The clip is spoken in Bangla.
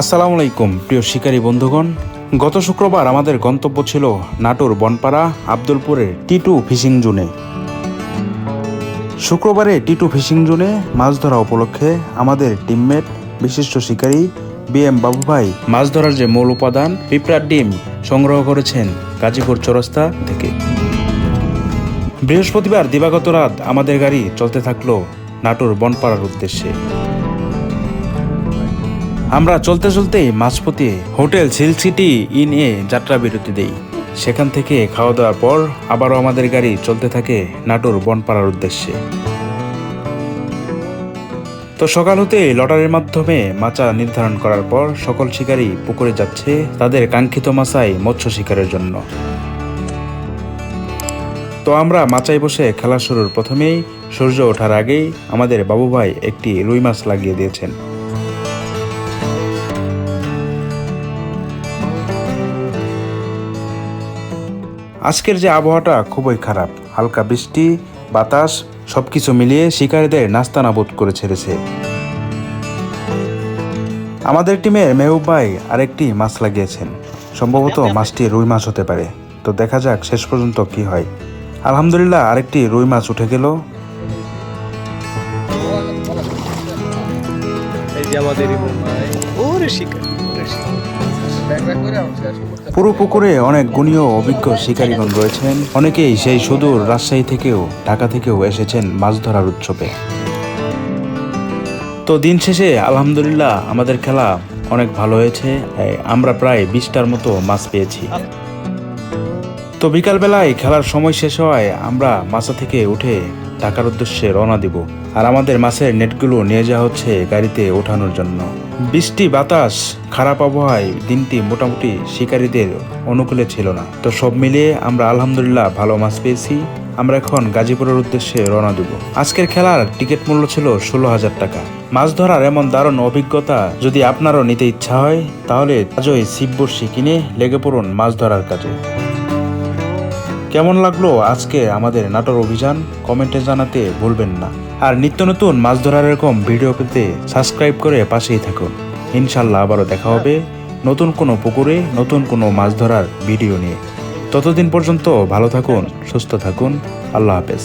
আসসালামু আলাইকুম, প্রিয় শিকারী বন্ধুগণ। গত শুক্রবার আমাদের গন্তব্য ছিল নাটোর বনপাড়া আব্দুলপুরের টিটু ফিশিং জোনে। শুক্রবারে টিটু ফিশিং জোনে মাছ ধরা উপলক্ষে আমাদের টিমমেট, বিশিষ্ট শিকারী বি এম বাবু ভাই মাছ ধরার যে মূল উপাদান, পিঁপড়ার ডিম সংগ্রহ করেছেন গাজীপুর চৌরাস্তা থেকে। বৃহস্পতিবার দিবাগত রাত আমাদের গাড়ি চলতে থাকল নাটোর বনপাড়ার উদ্দেশ্যে। আমরা চলতে চলতেই মাঝপথে হোটেল সিল্ক সিটি ইন এ যাত্রা বিরতি দেই। সেখান থেকে খাওয়া দাওয়ার পর আবারও আমাদের গাড়ি চলতে থাকে নাটোর বনপাড়ার উদ্দেশ্যে। তো সকাল হতে লটারির মাধ্যমে মাচা নির্ধারণ করার পর সকল শিকারী পুকুরে যাচ্ছে তাদের কাঙ্ক্ষিত মাছায় মৎস্য শিকারের জন্য। তো আমরা মাচায় বসে খেলা শুরুর প্রথমেই সূর্য ওঠার আগেই আমাদের বাবু ভাই একটি রুই মাছ লাগিয়ে দিয়েছেন। আজকের যে আবহাওয়াটা খুবই খারাপ। হালকা বৃষ্টি, বাতাস সব কিছু মিলিয়ে শিকারীদের নাস্তা নাবুদ করে ছেড়েছে। আমাদের টিমের মেহবুব ভাই আরেকটি মাছ লাগিয়েছেন। সম্ভবত মাছটি রুই মাছ হতে পারে। তো দেখা যাক শেষ পর্যন্ত কি হয়। আলহামদুলিল্লাহ আরেকটি রুই মাছ উঠে গেল। শিকার। পুরো পুকুরে অনেক গুণী ও অভিজ্ঞ শিকারীগণ রয়েছেন। অনেকেই সেই সুদূর রাজশাহী থেকেও ঢাকা থেকেও এসেছেন মাছ ধরার উৎসবে। তো দিন শেষে আলহামদুলিল্লাহ আমাদের খেলা অনেক ভালো হয়েছে। আমরা প্রায় বিশটার মতো মাছ পেয়েছি। তো বিকালবেলায় খেলার সময় শেষ হওয়ায় আমরা মাছা থেকে উঠে ঢাকার উদ্দেশ্যে রওনা দিব। আর আমাদের মাছের নেটগুলো নিয়ে যাওয়া হচ্ছে গাড়িতে ওঠানোর জন্য। বৃষ্টি, বাতাস, খারাপ আবহাওয়ায় দিনটি মোটামুটি শিকারীদের অনুকূলে ছিল না। তো সব মিলিয়ে আমরা আলহামদুলিল্লাহ ভালো মাছ পেয়েছি। আমরা এখন গাজীপুরের উদ্দেশ্যে রওনা দেব। আজকের খেলার টিকিট মূল্য ছিল ষোলো হাজার টাকা। মাছ ধরার এমন দারুণ অভিজ্ঞতা যদি আপনারও নিতে ইচ্ছা হয়, তাহলে আজই শিব বর্ষি কিনে লেগে পড়ুন মাছ ধরার কাজে। কেমন লাগল আজকে আমাদের নাটোর অভিযান? কমেন্টে জানাতে ভুলবেন না। আর নিত্য নতুন মাছ ধরার এরকম ভিডিও পেতে সাবস্ক্রাইব করে পাশেই থাকুন। ইনশাল্লাহ আবারও দেখা হবে নতুন কোনো পুকুরে নতুন কোনো মাছ ধরার ভিডিও নিয়ে। ততদিন পর্যন্ত ভালো থাকুন, সুস্থ থাকুন। আল্লাহ হাফেজ।